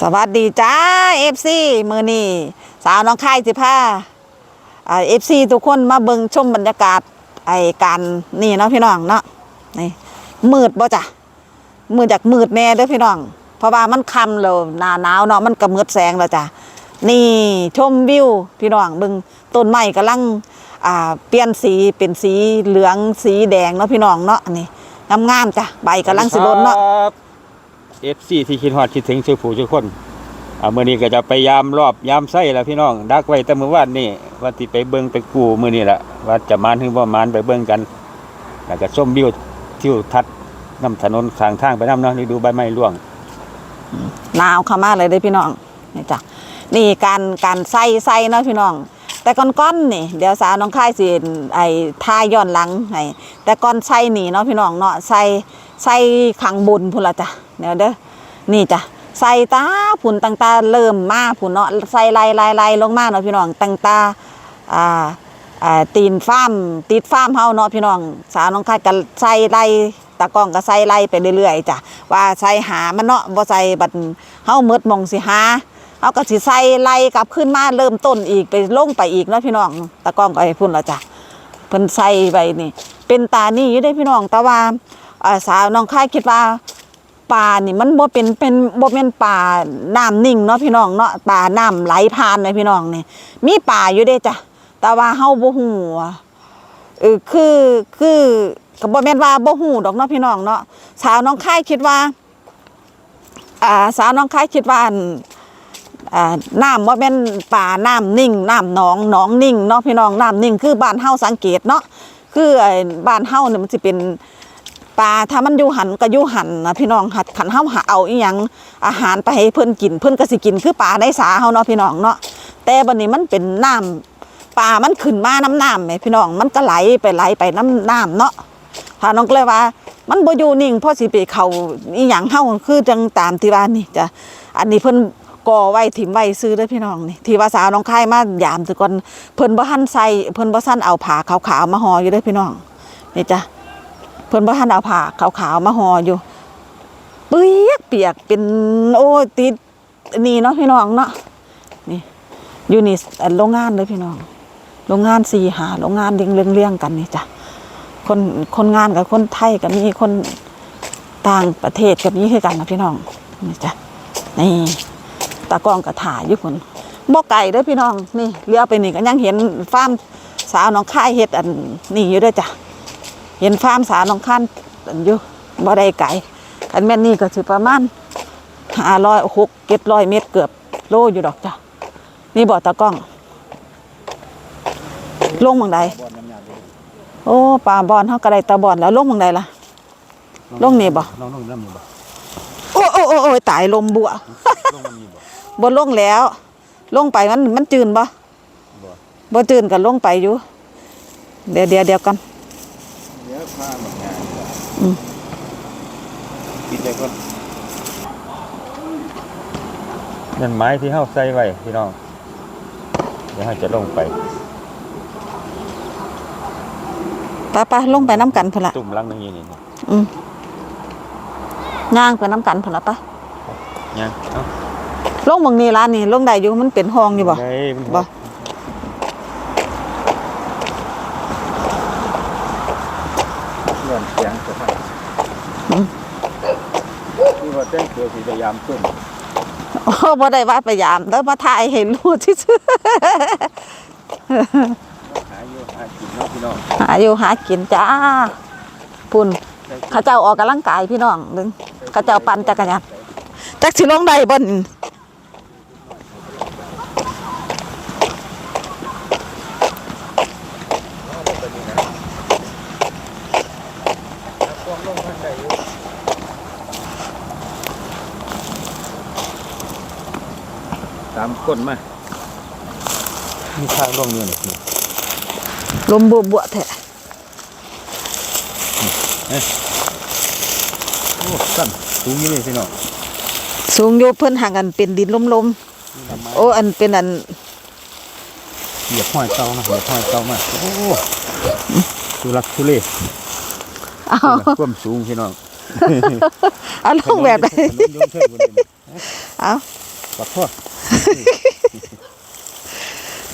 สวัสดีจ้าเอฟซีมือนี่สาวน้องค่ายสิพาเอฟซีทุกคนมาเบิงชมบรรยากาศไอการนี่เนาะพี่น้องเนาะนี่มืดบ่จ้ะมืดจากมืดแน่เด้อพี่น้อง เพราะว่ามันค่ำแล้วหนาหนาวเนาะมันก็มืดแสงแล้วจ้ะนี่ชมวิวพี่น้องเบิงต้นไม้กำลังอ่าเปลี่ยนสีเป็นสีเหลืองสีแดงเนาะพี่น้องเนาะนี่งามๆจ้ะใบกำลังสิล่นเนาะ เอฟซีที่คิดฮอดคิดถึงชื่อผู้ชื่อคนอ่ามื้อนี้ก็จะไปยามรอบยามไส้แล้วพี่น้องดักไว้แต่เมื้อวานนี่ว่าสิไปเบิ่งไปกู้มื้อนี้ละว่าจะมานถึงบ่มานไปเบิ่งกันแล้วก็ชมวิวทิวทัศน์นํถนนข้างทางไปนํเนาะนี่ดูใบไม้ร่วงหนาวเข้ามาเลยเด้พี่น้องนี่จ้ะนี่การการใส่ใส่เนาะพี่น้อง แต่ก้อนๆนี่ เดี๋ยวสาวน้องค่ายสิไอ้ท่าย้อนหลังให้แต่ก้อนใส่นี่เนาะพี่น้องเนาะใส่ใส่ขังบนพุ่นละจ้ะ เดี๋ยวเด้อนี่จ้ะใส่ตาผุนต่างๆเริ่มมาผุนเนาะใส่ล่ไล่ไล่ลงมาเนาะพี่น้องต่างตาอ่าอ่าตีนฟ้ามติดฟ้ามเฮาเนาะพี่น้อง สาวน้องค่ายก็ใส่ไล่ตากล้องก็ใส่ไล่ไปเรื่อยๆจ้ะว่าใส่หามันเนาะบ่ใส่บัดเฮาหมดมองสิหาเอาก็สิใส่ไล่กลับขึ้นมาเริ่มต้นอีกไปลงไปอีกเนาะพี่น้องตะกล้องก็ให้พุ่นและจ้ะเพิ่นใส่ไปนี่ เป็นตานี่อยู่ได้พี่น้องแต่ว่าอ่าสาวน้องค่ายคิดว่า ป่านี่มันบ่เป็นเป็นบ่แม่นป่าน้ำนิ่งเนาะพี่น้องเนาะป่าน้ำไหลผ่านเลยพี่น้องนี่มีป่าอยู่เด้จ้ะแต่ว่าเฮาบ่ฮู้ว่าเออคือคือก็บ่แม่นว่าบ่ฮู้ดอกเนาะพี่น้องเนาะสาวน้องค่ายคิดว่าอ่าสาวน้องค่ายคิดว่าอ่าน้ำว่าเป็นป่าน้ำนิ่งน้ำหนองหนองนิ่งเนาะพี่น้องน้ำนิ่งคือบ้านเฮาสังเกตเนาะคือบ้านเฮาเนี่ยมันจะเป็น ป่าถ้ามันอยู่หันก็อยู่หันนะพี่น้องหัดขันเฮาหาเอาอีหยังอาหารไปให้เพิ่นกินเพิ่นก็สิกินคือป่าในสาเฮาเนาะพี่น้องเนาะแต่บัดนี้มันเป็นน้ำป่ามันขึ้นมาน้ำน้ำแหมพี่น้องมันก็ไหลไปไหลไปน้ำน้ำเนาะถ้าน้องเลยว่า มันบ่อยู่นิ่งเพราะสิไปเขาอีหยังเฮาคือจังตามที่ว่านี่จะอันนี้เพิ่นก่อไว้ถิ่มไว้ซื้อด้อพี่น้องนี่ที่ว่าสาวน้องค่ายมายามต่ก่อนเพิ่นบ่ทันใส่เพิ่นบ่ทันเอาผ้าขาวๆมาห่ออยู่ด้อพี่น้องนี่จ้ะ เพิ่นบ่ทันเอาผ้าขาวๆมาห่ออยู่เปียกเปียกเป็นโอ้ติดนี่เนาะพี่น้องเนาะนี่อยู่นี่อันโรงงานเลยพี่น้อง โรงงานสี่หาโรงงานเรียงเรียงเรียงกันนี่จ้ะคนคนงานกับคนไทยก็มีคนต่างประเทศก็มีคือกันนะพี่น้องนี่จ้ะนี่ตากล้องกระถ่ายอยู่คนบ่ไก่เด้อพี่น้องนี่เลี้ยวไปนี่ก็ยังเห็นฟาร์มสาวน้องค่ายเฮ็ดอันนี่อยู่ด้อจ้ะ เห็นฟาร์มสาวน้องค่ายอันอยู่บ่ได้ไก่คันแม่นนี่ก็สิประมาณ500 6 700เมตรเกือบโลอยู่ดอกจ้ะนี่บ่ตากล้อง ลงเมืองใดโอ้ปลาบอนเฮาก็ได้ตาบอนแล้วลงเมืองใดล่ะ ลงนี่บ่น้องน้องน้ำนี่บ่โอ้โอ้โอ้โอ้ยตายลมบัวลงมันนี่บ่บนลงแล้ว ลงไปมันมันจืนบ่บ่บ่จืนก็ลงไปอยู่ เดี๋ยวเดี๋ยวเดี๋ยวกัน เดี๋ยวพาหมดงานอืมปิดเลยก่อนนั่นไม้ที่เฮาใส่ไว้พี่น้อง เดี๋ยวเฮาจะลงไปไปไปลงไปน้ำกันพุ่นละตุ่มหลังนึงนี่นี่อืมย่างไปน้ำกันพุ่นละปะยังเอ้าลงเบางนี้ร้านนี่ลงได้อยู่มันเป็นห้องอยู่บ่ได้มันบ่ เลื่อนเสียงสะพานอืมที่ว่าแต่งตัวสิพยายามต้นโอ้บ่ได้ว่าไปยามแล้วมาถ่ายให้รู้ซื่อหาอยู่หากินเนาะพี่น้องหาอยู่หากินจ้าพุ่นเขาเจ้าออกกำลังกายพี่น้องเบิ่งเขาเจ้าปั่นจักรยานจักสิลงได้บ่น ตาม ก้นมามีทางลงอยู่นี่นี่ลมบวบวแท้โอ้สั้นสูงอยู่เลยพี่น้องสูงอยู่เพิ่นห่างกันเป็นดินลมนี่ทำไมๆโอ้อันเป็นอันเหยียบห้อยเต้านะเหยียบห้อยเต้ามาโอ้ทุลักทุเลเอาความสูงพี่น้องเอาลงแบบไหนถนนยนต์เทิงบ่ได้นี่เอาบักพ่อ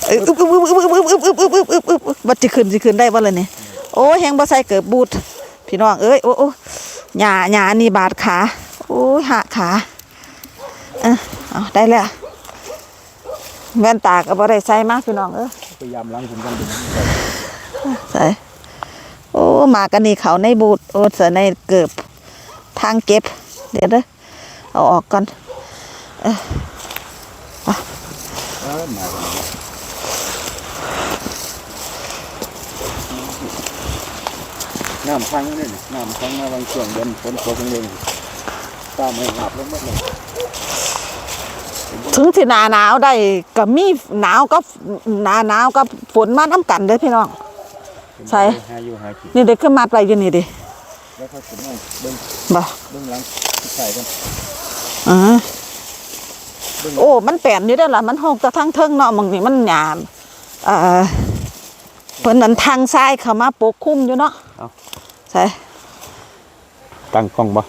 เอ้ยอึบอึบอึบอึบอึบอึบอึบอึบอึบอึบอึบอึบบัดสิขึ้นสิขึ้นได้บ่ล่ะนี่ยโอ้แฮงบ่ใส่เกิบบูทพี่น้องเอ้ยโอ้โอ้หญ้าหญ้านี่บาดขาโอ้ยหักขาเออเอาได้แล้วแว่นตาก็บ่ได้ใส่มากพี่น้องเอ้ยพยายามล้างผมกันดูใส่โอ้หมากันนี่เขาในบูทโอ้เสือในเกิบทางเก็บ เดี๋ยวเด้อเอาออกก่อนเออ มาน้ำพังนี่น้ำพังมาบางช่วงเดือนฝนตกเองตามไม่หับลงหมดเลยถึงสิหนาหนาวได้ก็มีหนาวก็หนาหนาวก็ฝนมาน้ำกันเด้อพี่น้องใส่นี่เด็กขึ้นมาไปอยู่นี่ดิแล้วเขาถึงให้เบิ้งบ่เบิ้งหลังใส่กันอ๋อ โอ้ มันแปลนอยู่ได้อล่ะ มันหกแต่ทั้งเทิงเนาะบางนี่มันหยามเอ่อเพิ่นนั้นทางซ้ายเข้ามาปกคลุมอยู่เนาะใช่ตั้งกล้องบ่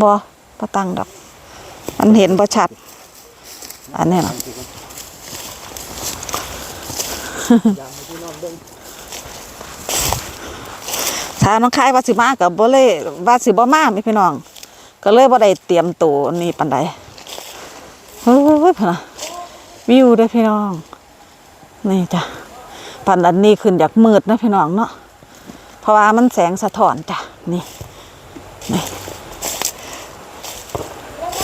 บ่บ่ตั้งดอก มันเห็นบ่ชัด อันนี้ล่ะ ถ้าน้องคายว่าสิมากับบ่เลยว่าสิบ่มาแม่พี่น้อง ก็เลยบ่ได้เตรียมตัวนี่ปานใด เฮ้ยพนะวิวเด้พี่น้อง นี่จ้ะปันอันนี้ขึ้นจากมืดนะพี่น้องเนาะเพราะว่ามันแสงสะท้อนจ้ะนี่นี่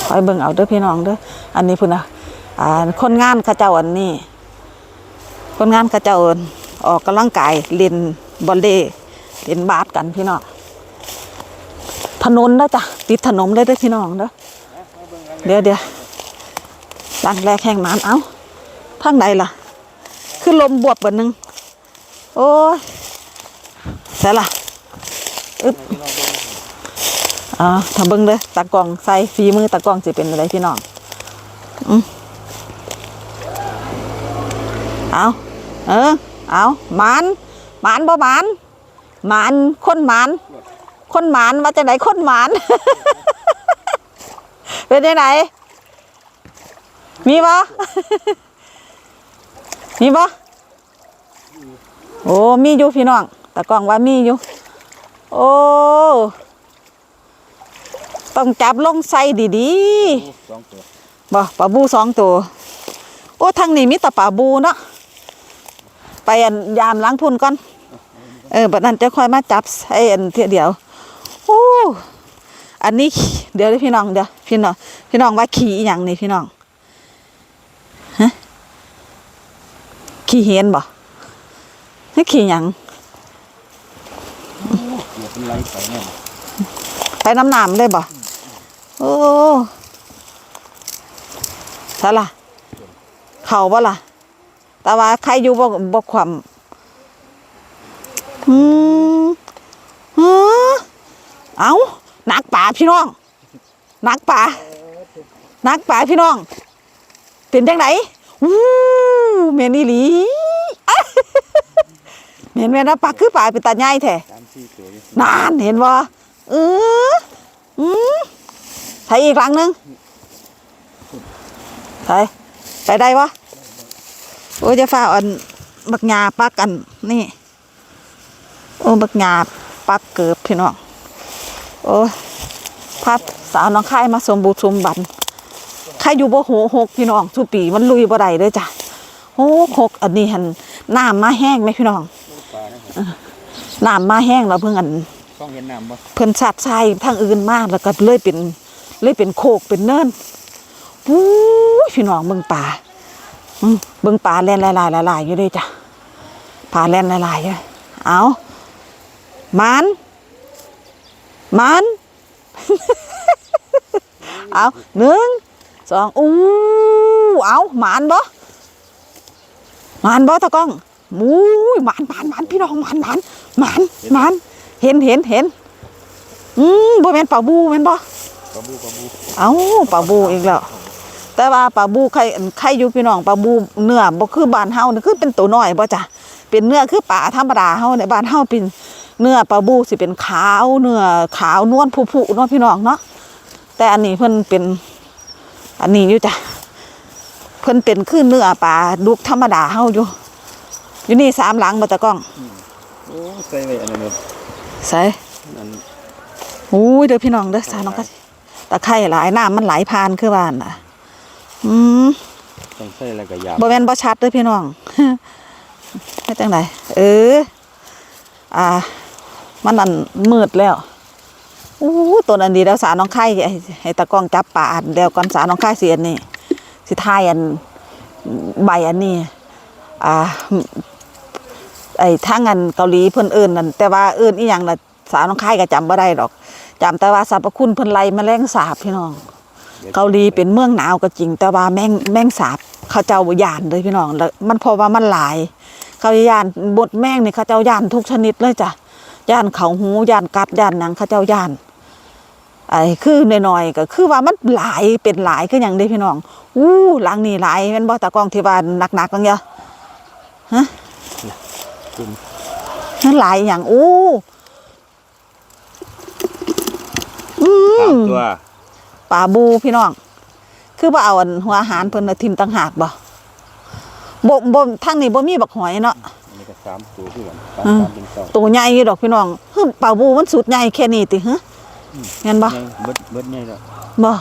คอยเบิ่งเอาเด้อพี่น้องเด้ออันนี้พุ่นน่ะอ่าคนงานเขาเจ้าอันนี้ คนงานเขาเจ้าออกกำลังกายเล่นบอลเล่เล่นบาสกันพี่น้องถนนเด้อจ้ะติดถนนเลยเด้อพี่น้องเด้อเดี๋ยวเดี๋ยว หลังแรกแข่งน้ำเอ้าทางใดล่ะ คือลมบวบเบิดหนึงโอ้ยใส่ล่ะอึ๊บอ่าถ้าเบิ่งเด้อตากล้องใส่ฝีมือตากล้องสิเป็นอะไรพี่น้องอืมเอาเออเอาหมานหมานบ่หมานหมานคนหมานคนหมานมาจากไหนคนหมาน เป็นยังไง มีบ่ มีบ่ โอ้ มีอยู่พี่น้อง ตะกล้องว่ามีอยู่ โอ้ ต้องจับลงใส่ดีสองตัวๆ บ่ปลาบูสองตัว โอ้ทางนี้มีแต่ปลาบูเนาะ ไปอันยามล้างพุ่นก่อน เออ บัดนั้นจะค่อยมาจับใส่อันเทียเดียว โอ้ อันนี้ขี้เดี๋ยวเด้อพี่น้องเดี๋ยวพี่น้อง พี่น้องว่าขี่อหย่างนี่พี่น้อง ขี้เห็นบ่นี่ขี้หยังเดี๋ยวเป็นไรใส่แน่ไปน้ำน้ำเลยบ่โอ้ซะล่ะ เข่าบ่ล่ะ แต่ว่าใครอยู่บ่บ่ความอืมเอานักป่าพี่น้องนักป่านักป่าพี่น้อง เป็นจังไดอู้ เมนอีหลีเห็นไหมนะปลาคือปลาเป็นตาใหญ่แท้สามสี่ตัวอยู่นานเห็นบ่เอออืมใส่อีกครั้งหนึงใส่ไปได้ปะโอ้ยจะฝ้าอันบักหยาปักอันนี่โอ้บักหยาปักเกิบพี่น้องโอ้พัดสาวน้องค่ายมาสมบูรณ์สมบันใครอยู่บ่โหหกพี่น้องสุปีมันลุยบ่ได้เด้อจ้ะ โหหกอันนี้หันน้ำมาแห้งไหมพี่น้องปลานะครับน้ำมาแห้งแล้วเพิ่งอันต้องเห็นน้ำบ่เพิ่นสัดใส่ทางอื่นมากแล้วก็เลยเป็นเลยเป็นโคกเป็นเนินวู้ยพี่น้องเบิ่งป่าอืมเบิ่งป่าแล่นลายๆลายๆอยู่เด้จ้ะป่าแล่นลายๆอยู่เอามันมันเอาหนึ่งสองอู้เอาหมานบ่ หมานบ่ตะกล้องมู้ยหมานหมานหมานพี่น้องหมานหมานหมานหมานเห็นเห็นเห็นอืมบ่แม่นปลาบูแม่นบ่ปลาบูปลาบูเอ้าปลาบูอีกแล้วแต่ว่าปลาบูใครใครอยู่พี่น้องปลาบูเนื้อบ่คือบ้านเฮานี่คือเป็นตัวน้อยบ่จ้ะเป็นเนื้อคือปลาธรรมดาเฮาในบ้านเฮาเป็นเนื้อปลาบูสิเป็นขาวเนื้อขาวนวลผุๆเนาะพี่น้องเนาะแต่อันนี้เพิ่นเป็นอันนี้อยู่จ้ะ เพิ่นเป็นคือเนื้อปลาดุกธรรมดาเฮาอยู่ อยู่นี่สามหลังบ่ตะกล้องโอ้ใส่ไว้อันนั้นเนอะใส่อันอู้ยเด้อพี่น้องเด้อสาน้องก็ตะไคร่หลายน้ำมันไหลผ่านคือบ้านน่ะ อืมต้องใส่อะไรก็ยามบ่แม่นบ่ชัดเด้อพี่น้องให้จังไดเออ อ่า มันนั่นมืดแล้วอู้ตัวนั้นดีแล้วสาน้องไข่ให้ให้ตะกล้องจับปลาอันเดียวก่อนสาน้องไข่สิอันนี้ สิทายอันใบอันนี้อ่าไอ้ทางอันเกาหลีเพิ่นเอิ้นนั่นแต่ว่าเอิ้นอีหยังน่ะสาวน้องไข่ก็จำบ่ได้ดอกจำแต่ว่าสรรพคุณเพิ่นไล่แมลงสาบพี่น้อง เกาหลีเป็นเมืองหนาวก็จริง แต่ว่าแมงแมงสาบเขาเจ้าย่านเลยพี่น้องแล้วมันเพราะว่ามันหลาย เขาย่านบดแมงนี่เขาเจ้าย่านทุกชนิดเลยจ้ะย่านเขาหูย่านกัดย่านหนังเขาเจ้าย่าน ไอ้คือน้อยๆก็คือว่ามันหลายเป็นหลายคืออย่างเด้พี่น้องอู้หลังนี่หลายแม่นบ่ตากล้องที่ว่าหนักๆจังเยอะฮะคุณนั่นหลายอย่างอู้อืสามมตัวปลาบูพี่น้องคือบ่เอาอันหัวอาหารเพิ่นน่ะทิมต่างหากบ่บ่บ่ทางนี้บ่มีบักหอยเนาะอันนี้ก็สามตัวคือกันสามอืมสามเป็นสองตัวใหญ่อยู่ดอกพี่น้องฮึปลาบูมันสุดใหญ่แค่นี้ติฮะ งั้นบ่ใหญ่เบิดเบิดใหญ่แล้วบ่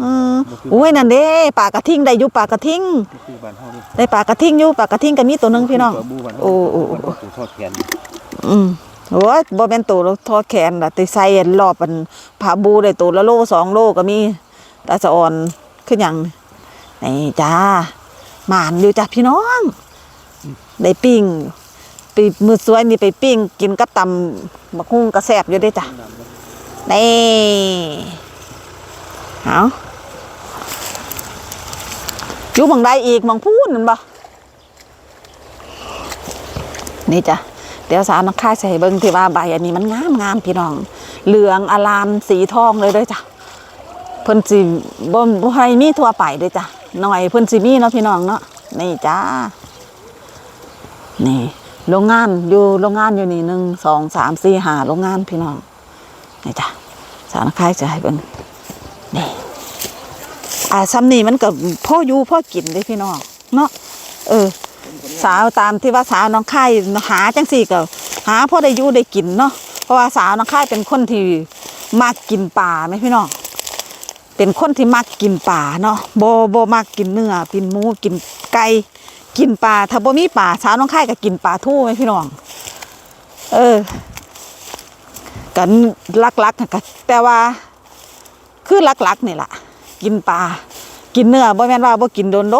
อือบ่คือโอ้ยนั่นเด้ปลากระทิงได้อยู่ปลากระทิงนี่คือบ้านเฮานี่ได้ปลากระทิงอยู่ปลากระทิงก็มีตัวหนึงพี่น้องตัวบูบ้านเฮาโอ้โอ้โอ้ตัวทอดแขนอืมโอ้ยบ่แม่นตัวละทอดแขนล่ะแต่ใส่อันรอบอันผาบูได้ตัวละโลสองโลก็มีตาสะอ่อนคือหยังนี่จ้าหมานอยู่จ้ะพี่น้อง ได้ปิ้งปีมือสวยนี่ไปปิ้งกินกับตำบักฮุ่งกระแซบอยู่เด้จ้ะ นี่เอาอยู่หมองใดอีกหมองพูนนั่นบ่นี่จ้ะเดี๋ยวสาวน้องค่ายใส่เบิ้งที่ว่าใบอันนี้มันงามงามพี่น้อง เหลืองอลามสีทองเลยด้วยจ้ะเพิ่นสิบ่บ่ให้มีทั่วไปเด้อจ้ะหน่อยเพิ่นสิมีเนาะพี่น้องเนาะนี่จ้านี่โรงงานอยู่โรงงานอยู่นี่หนึ่งสองสามสี่ห้าโรงงานพี่น้องนี่จ้ะ สาวน้องค่ายจะให้เบิ่งนี่อ่าซ้ำนี่มันก็พ่ออยู่พ่อกินเด้พี่น้องเนาะเออ สาวตามที่ว่าสาวน้องค่ายหาจังสี่ก็หาพ่อได้อยู่ได้กินเนาะเพราะว่าสาวน้องค่ายเป็นคนที่มักกินป่าไหมพี่น้องเป็นคนที่มักกินป่าเนาะโบโบมักกินเนื้อกินหมูกินไก่กินปลาถ้าบ่มีป่าสาวน้องค่ายก็กินปลาทู่ไหมพี่น้อง เออ กันลักๆก็แต่ว่าคือลักๆนี่แหละกินปลากินเนื้อบ่แม่นว่าบ่กินโดนโด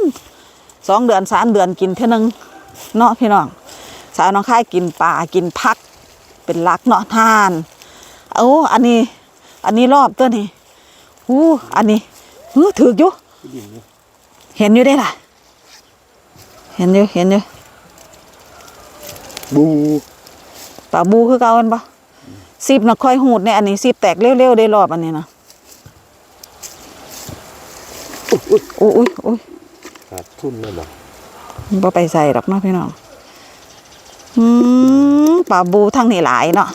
นสองเดือนสามเดือนกินเท่านึงเนาะพี่น้องสาวน้องค่ายกินปลากินพัก เป็นลักเนาะทานเอาอันนี้ อันนี้รอบตัวนี้อู้อันนี้หูถือกอยู่เห็นอยู่ได้ล่ะ เห็นอยู่เห็นอยู่บู ปลาบูคือเก่ากันปะสิบนะค่อยหูดเนี่ยอันนี้สิบแตกเร็วๆได้รอบอันนี้นะอุ้ยอุ้ยอุ้ยขาดทุนเลยบ่บ่ไปใส่ดอกเนาะพี่น้องอืมปลาบูทั้งนี่หลายเนาะ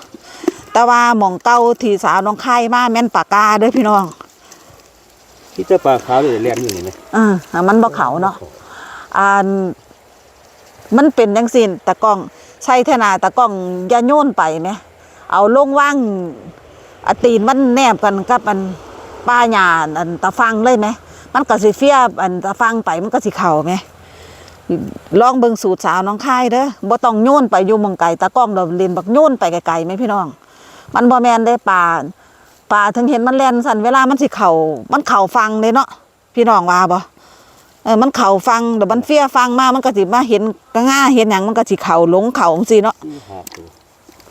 แต่ว่าหมองเก้าที่สาวน้องไข่มาแม่นปากกาเด้อพี่น้องที่เจะปลาขาวเลยแล่นอยู่นี่ไหมเอออะมันบ่เขาเนาะอ่านมันเป็นจังซี่ตะกล้อง ใช่เทนาตะกล้องยาโยนไปไหมเอาลงว่างอตีนมันแนบกันกับอันป้าหญ้าอันตะฟังเลยไหมมันก็สิเฟียบอันตะฟังไปมันก็สิเข่าไหมลองเบิงสูตรสาวน้องค่ายเด้อบ่ต้องโยนไปอยู่มองไกลตะกล้องเราเล่นบักโยนไปไกลๆไหมพี่น้อง มันบ่แมนได้ปลาปลาถึงเห็นมันแล่นสั่นเวลามันสิเข่ามันเข่าฟังเลยเนาะพี่น้องว่าบ่ เออมันเข่าฟังเดี๋ยวมันเฟี้ยฟังมามันก็สิมาเห็นกระง่าเห็นหยังมันก็สิเข่าหลงเข่าจังซี่เนาะที่หาตัว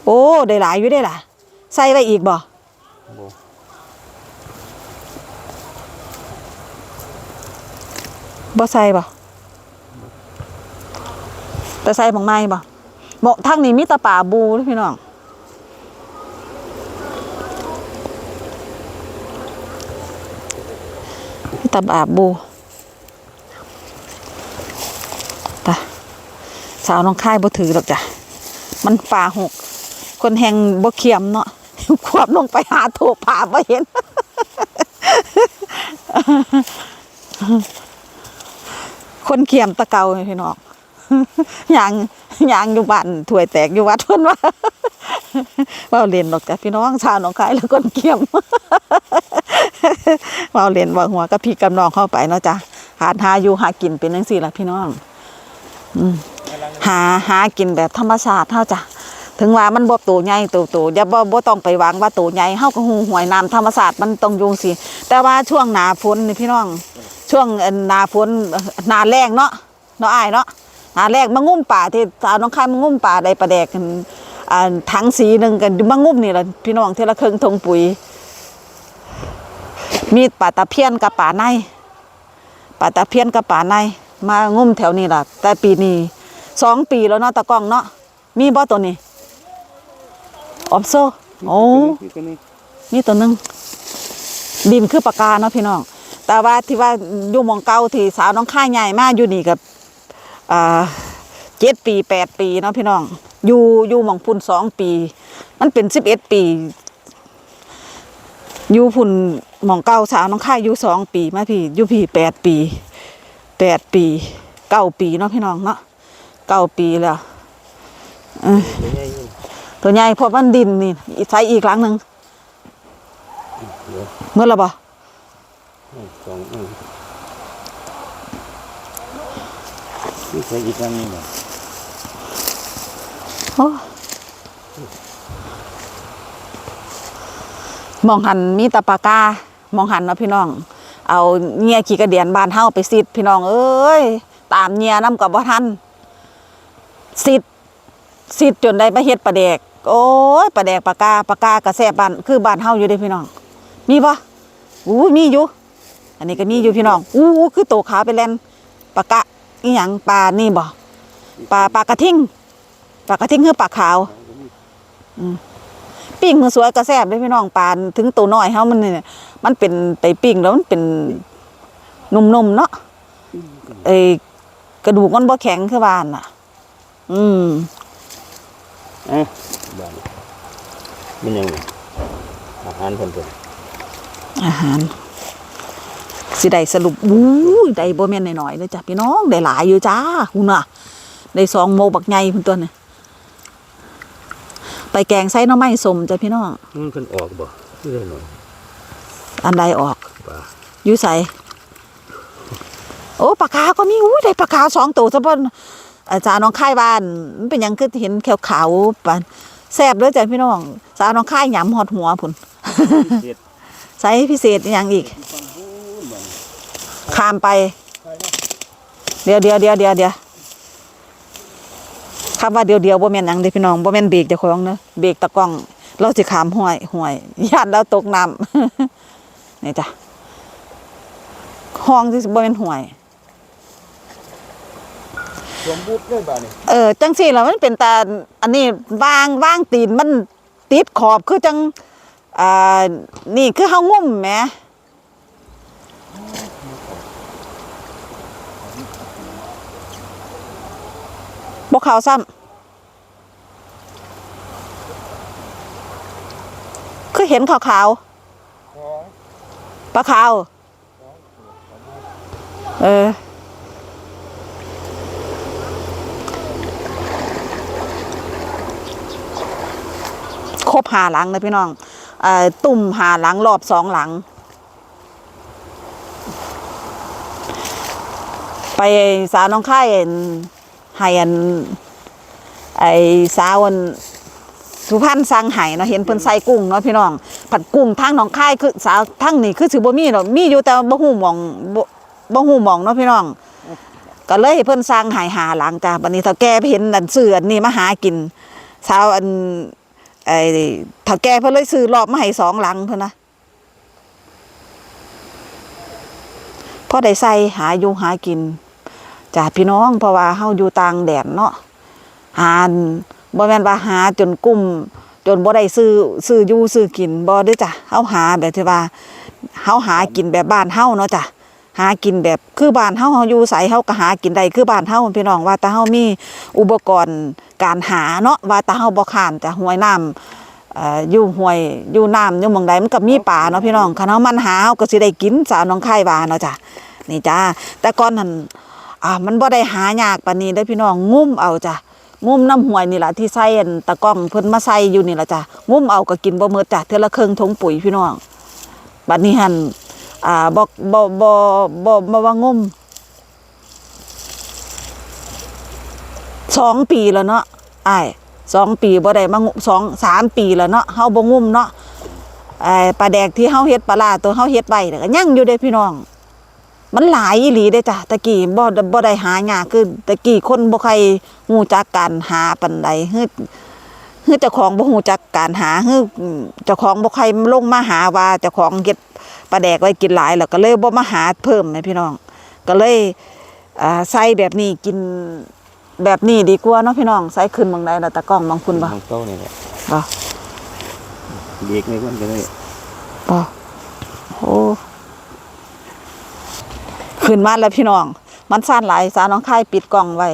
โอ้ได้หลายอยู่ได้ล่ะ ใส่ไว้อีกบ่บ่บ่ใส่บ่แต่ใส่ของไม้บ่เหมาะทางนี้มีแตะป่าบูเด้อพี่น้องมีแตะป่าบูตะ สาวน้องค่ายบ่ถือหรอกจ้ะมันป่าหก คนแหงบ่เขียมเนาะควบลงไปหาโถป่าบ่เห็นคนเขียมตะเกาพี่น้องยางยางอยู่บ้านถวยแตกอยู่วัดเพิ่นว่าเว้าเล่นดอกจ้ะพี่น้องชาวหนองคายแล้วคนเขียมเว้าเล่นว่าหัวกับพี่กับน้องเข้าไปเนาะจ้ะหาหาอยู่หากินเป็นจังซี่ล่ะพี่น้อง อืม หาหากินแบบธรรมชาติเฮาจ้ะถึงว่ามันบ่โตใหญ่โตโตอย่าบ่บ่ต้องไปหวังว่าโตใหญ่เฮาก็ฮู้หวยน้ำธรรมชาติมันต้องอยู่สิแต่ว่าช่วงหน้าฝนนี่พี่น้อง ช่วงหน้าฝนหน้าแล้งเนาะเนาะอ้ายเนาะหน้าแล้งมางุ่มป่าที่สาวน้องคายมางุ่มป่าได้ปลาแดกกันอ่าถังสีหนึงกันมางุ่มนี่ล่ะพี่น้องเทละครึ่งทงปุ๋ย มีปลาตะเพียนกับปลาในปลาตะเพียนกับปลาในมางุ่มแถวนี้ล่ะ แต่ปีนี้ สองปีแล้วเนาะตะกล้องเนาะมีบ่ตัวนี้ออมโซโอ้นี่ตัวนึงดินคือปากกาเนาะพี่น้องแต่ว่าที่ว่าอยู่หมองเก่าที่สาวน้องค่ายใหญ่มากอยู่นี่กับอ่าเจ็ดปีแปดปีเนาะพี่น้อง อยู่อยู่หมองพุ่นสองปี มันเป็นสิบเอ็ดปี อยู่พุ่นหมองเก่าสาวน้องค่ายอยู่สองปีมาพี่อยู่พี่แปดปีแปดปีเก้าปีเนาะพี่น้องเนาะ เก้าปีแล้วเออตัวใหญ่เพราะมันดินนี่ใช้อีกครั้งหนึ่งเมื่อไรบ่สองอืมนี่ใส่อีกครั้งหนึงเหรอโอ้มองหันมีแตะปากามองหันเนาะพี่น้อง เอาเงียขี่กระเดียนบานเฮาไปซิดพี่น้องเอ้ย ตามเงียน้ำกับบ่ทัน ซิดซิดจนได้มาเฮ็ดปลาแดก โอ้ยปลาแดกปลากาปลากากระแซบบ้านคือบ้านเฮาอยู่เด้พี่น้อง มีปะอู้มีอยู่ อันนี้ก็มีอยู่พี่น้องอู้คือโตขาไปแล่นปลากะอีหยังปลานี่บ่ปลาปลากระทิ่งปลากระทิ่งคือปลาขาวอืมปิ้งมือสวยกระแซบเลยพี่น้องปลาถึงตัวน้อยเฮามันเนี่ยมันเป็นไปปิ้งแล้วมันเป็นนุ่มๆเนาะไอ้กระดูกมันบ่แข็งคือบ้านน่ะ อืมเอ๊ะบ้านมันยังไงอาหารเพิ่นเพิ่นอาหาร สิได้สรุปอู้ยได้บ่แม่นน้อยๆเลยจ้ะพี่น้องได้หลายอยู่จ้าหุ่นน่ะได้สองโมบักใหญ่พุ่นตัวเนี่ยไปแกงไส้หน้อไม้สมจ้ะพี่น้องมันเพิ่นออกบ่คือได้หน่อยอันใดออกปลาอยู่ใสโอ้ปลากาก็มีอู้ยได้ปลากาสองตัวซะเอาจารย์น้องค่ายบ้านมันเป็นยังคือเห็นขาวปานแซ่บเด้อจ้ะพี่น้องสาวน้องค่ายหยำหอดหัวพุ่นใส่พิเศษอย่างอีกข้ามไป เดี๋ยวเดี๋ยวเดี๋ยวเดี๋ยวเดี๋ยวคำว่าเดี๋ยวเดี๋ยวบ่แม่นหยังเด้พี่น้องบ่แม่นเบรกเจ้าของเนอะเบรกตะกล้อง เราสิขามห้วยห้วยย่านเราตกน้ำนี่จ้ะห้องที่บ่แม่นห้วย สมบูรณ์เลยบ้านนี่เออจังสี่แล้วมันเป็นตาอันนี้วางวางตีนมันติดขอบคือจังอ่านี่คือเฮางุ่มแหมบ่ขาวซ้ำคือเห็นขาวๆปลาขาว เออ ครบหาหลังเลยพี่น้องอตุ่มหาหลังรอบสองหลัง ไปสาวน้องค่ายอั่นให้อันไอสาวอันสุพรรณสั่งไห้เนาะเห็นเพิ่นใส่กุ้งเนาะพี่น้องผัดกุ้งทางหน้องค่ายคือสาวทางนี่คือสิบ่มีเนาะมีอยู่แต่บ่ฮู้หม่องบ่ฮู้หม่องเนาะพี่น้อง ก็เลยให้เพิ่นสร้างใหายหาหลังจ้าบัดนี้เฒ่าแก่ไปเห็นอันซื้ออันนี้มาหากินสาวอัน ไอ้เฒ่าแกเพิ่นเลยซื้อรอบมาให้สองหลังเพิ่นนะพอได้ใส่หาอยู่หากินจ้าพี่น้องเพราะว่าเฮาอยู่ต่างแดนเนาะหาบ่แม่นว่าหาจนกุ้ม จนบ่ได้ซื้อซื้ออยู่ซื้อกินบ่เด้อจ้ะเฮาหาแบบที่ว่าเฮาหากินแบบบ้านเฮาเนาะจ้ะ หากินแบบคือบ้านเฮาเฮาอยู่ไสเฮาก็หากินได้คือบ้านเฮาพี่น้องว่าแต่เฮามีอุปกรณ์การหาเนาะว่าแต่เฮาบ่ขานจะห้วยน้ำเอ่ออยู่ห้วยอยู่น้ำอยู่หม่องใดมันก็มีป่าเนาะพี่น้องคันเฮามันหาเฮาก็สิได้กินสาวน้องไข่ว่าเนาะจ้ะนี่จ้าแต่ก่อนนั้นอ่ามันบ่ได้หายากปานนี้เด้อพี่น้องงุ้มเอาจ้ะงุ้มน้ำห้วยนี่ล่ะที่ใส่ตะก้องเพิ่นมาใส่อยู่นี่ล่ะจ้ะงุ้มเอาก็กินบ่หมดจ้ะเทื่อละครึ่งถุงปุ๋ยพี่น้องบัดนี้หั่น อ่าบ่บ่บ่บ่บ่ว่างุ้มสองปีแล้วเนาะไอ้สองปีบ่ได้มางุสองสามปีแล้วเนาะเฮาบ่งุ้มเนาะไอ้ปลาแดกที่เฮาเฮ็ดปลาร้าตัวเฮาเฮ็ดไว้เนี่ยก็ยังอยู่เด้พี่น้อง มันหลายอีหลีเด้จ้ะตะกี้บ่บ่ได้หายากคือตะกี้คนบ่ใครฮู้จักการหาปานใดฮือฮือเจ้าของบ่ฮู้จักการหาฮือเจ้าของบ่ใครลงมาหาว่าเจ้าของเฮ็ด ปลาแดกไว้กินหลายแล้วก็เลยบ่มาหาเพิ่มแม่พี่น้อง ก็เลยอ่าใส่แบบนี้กินแบบนี้ดีกว่าเนาะพี่น้องใส่ขึ้นบางใดแล้วตะกล้องบางคุณบ่ของเก่านี่แหละบ่เด็กนี่มันก็เลยบ่โอ้ขึ้นมาแล้วพี่น้อง มันซ่านหลายสาวน้องค่ายปิดกล้องไว้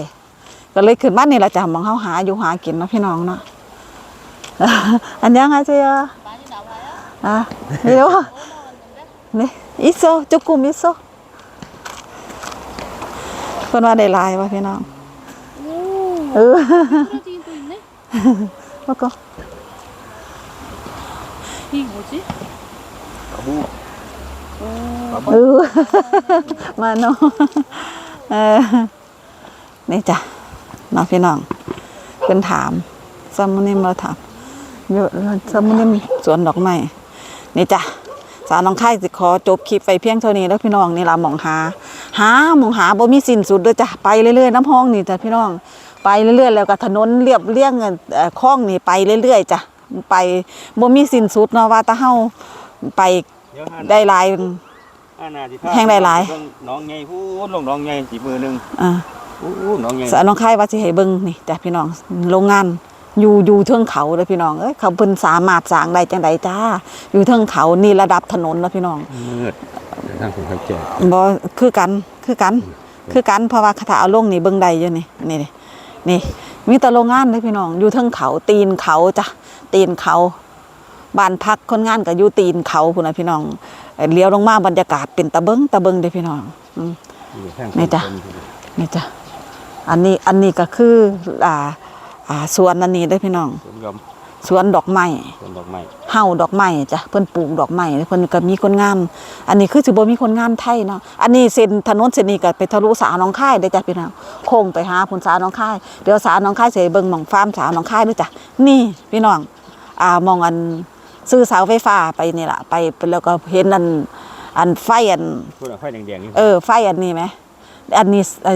ก็เลยขึ้นมานี่ละจ้ะมองเฮาหาอยู่หากินเนาะพี่น้องเนาะอันยังไงเจียอะเดี๋ยวนี่อิ โซจุกุมอิโซเพิ่นว่าได้หลายวะพี่น้อง 오, เออ 떨어지긴 또 있네. แล้วก็ 이게 뭐지? กระบู 오, เออ มาเนาะเออนี่จ้ะเน้องพี่น้องเพิ่นถามซัมมุนิมเราถามอยู่ซัมมุนิมสวนดอกไม้นี่จ้ะ สาวน้องค่ายสิขอจบคลิปไปเพียงเท่านี้แล้วพี่น้องนี่ล่ะหมองหา หาหมองหาบ่มีสิ้นสุดเด้อจ้ะไปเรื่อยๆน้ำห้องนี่จ้ะพี่น้องไปเรื่อยๆแล้วก็ถนนเรียบเรียงเอ่อคลองนี่ไปเรื่อยๆจ้ะไปบ่มีสิ้นสุดเนาะว่าแตาเฮาไปเดี๋ยวหาได้หลายหาหน้าสิพาแห้งหลายๆเบิ่งน้องใหญ่พูดลงน้องใหญ่สิมือหนึงอ่าอู้น้องใหญ่สาวน้องค่ายว่าสิให้เบิ่งนี่จ้ะพี่น้องโรงงาน อยู่อยู่เทิงเขาเด้อพี่น้องเอ้ยเขาเพิ่นสามารถสร้างได้จังไดจ้า อยู่เทิงเขานี่ระดับถนนเนาะพี่น้องมืดทางผมเข้าใจบ่คือกันคือกัน คือกันเพราะว่าคาถาเอาลงนี่เบิ่งได้อยู่นี่นี่นี่นี่มีแต่โรงงานเด้อพี่น้อง อยู่เทิงเขาตีนเขาจ้ะตีนเขาบ้านพักคนงานก็อยู่ตีนเขาพุ่นน่ะพี่น้องเอ่อเลี้ยวลงมาบรรยากาศเป็นตะเบิงตะเบิงเด้อพี่น้องอืมอยู่ทางนี่จ้ะนี่จ้ะอันนี้อันนี้ก็คืออ่า อ่าสวนอันนี้ได้อพี่น้อง สวนยอมสวนดอกไม้สวนดอกไม้เฮาดอกไม้จ้ะเพิ่นปลูกดอกไม้เพิ่นก็มีคนงานอันนี้คือสิบ่มีคนงานไทยเนาะอันนี้เส้นถนนเส้นนี้ก็ไปทะลุสาหนองคายได้อจ้ะพี่น้องโค้งไปหาพุ่นสาหนองคายเดี๋ยวสาหนองคายสิให้เบิ่งหม่องฟาร์มสาหนองคายด้วยจ้ะนี่พี่น้องอ่ามองอันซื้อเสาไฟฟ้าไปนี่ล่ะไปไปแล้วก็เห็นอันอันไฟอัน พูดเอาไฟแดงๆนี่เออไฟอันนี้ไหม อันนี้ไอ้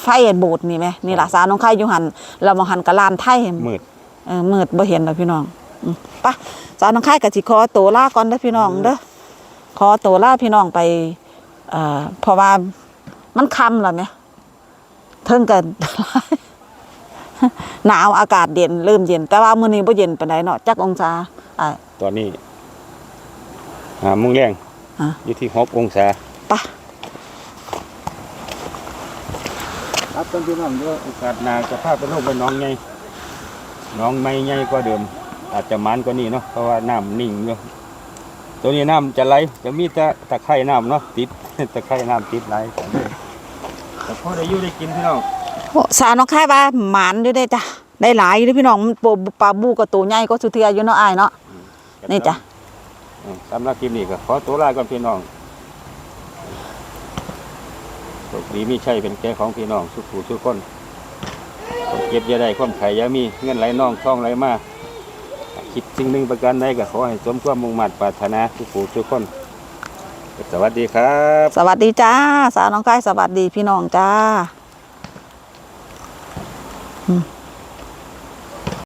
ไฟอันโบสถ์นี่ไหมนี่ล่ะสาวน้องไข่อยู่หันเรามองหันกะลานไทยมืดเออมืดบ่เห็นแล้วพี่น้องอืมไปะสาวน้องไข่กะสิขอตัวลาก่อนเด้อพี่น้องเด้อขอตัวลาพี่น้องไปเอ่อเพราะว่ามันค่ำแล้วไหมเทิงกันหนาวอากาศเย็นเริ่มเย็น แต่ว่ามื้อนี้บ่เย็นปานใดเนาะจักองศาอ่าตอนนี้หาโมุงแรงอะอยู่ที่หกองศาไปะ ค รับต้นพี่น้องด้วยโอกาสหนาจะพาไปลงไปหน้องใหญ่หน้องไม่ใหญ่กว่าเดิม อาจจะมันกว่านี้เนาะเพราะว่าน้ำนิ่งอยู่ตัวนี้น้ำจะไหลจะมีแต่ตะไคร่น้ำเนาะติดตะไคร่น้ำติดไหลแต่พอได้อยู่ได้กินพี่น้องโอ้สาวน้องไข่ว่าหมานอยู่ได้จ้ะได้หลายอยู่เด้อพี่น้องมันปปลาบูก็ตัวใหญ่ก็สุเทียอยู่เนาะอ้ายเนาะนี่จ้ะอืมสำหรับคลิปนี้ก็ขอตัวลาก่อนพี่น้อง โชคดีมีชัยเป็นแก่ของพี่น้องสุขผู้สุขคนความเก็บยาได้ความไข่ยามีเงินไหลน่องท่องไหลมาคิดสิ่งหนึ่งประการใดก็ขอให้สมความมุ่งมั่นปรารถนาสุขผู้สุขคน สวัสดีครับ สวัสดีจ้า สาวน้องไข่สวัสดีพี่น้องจ้า อืม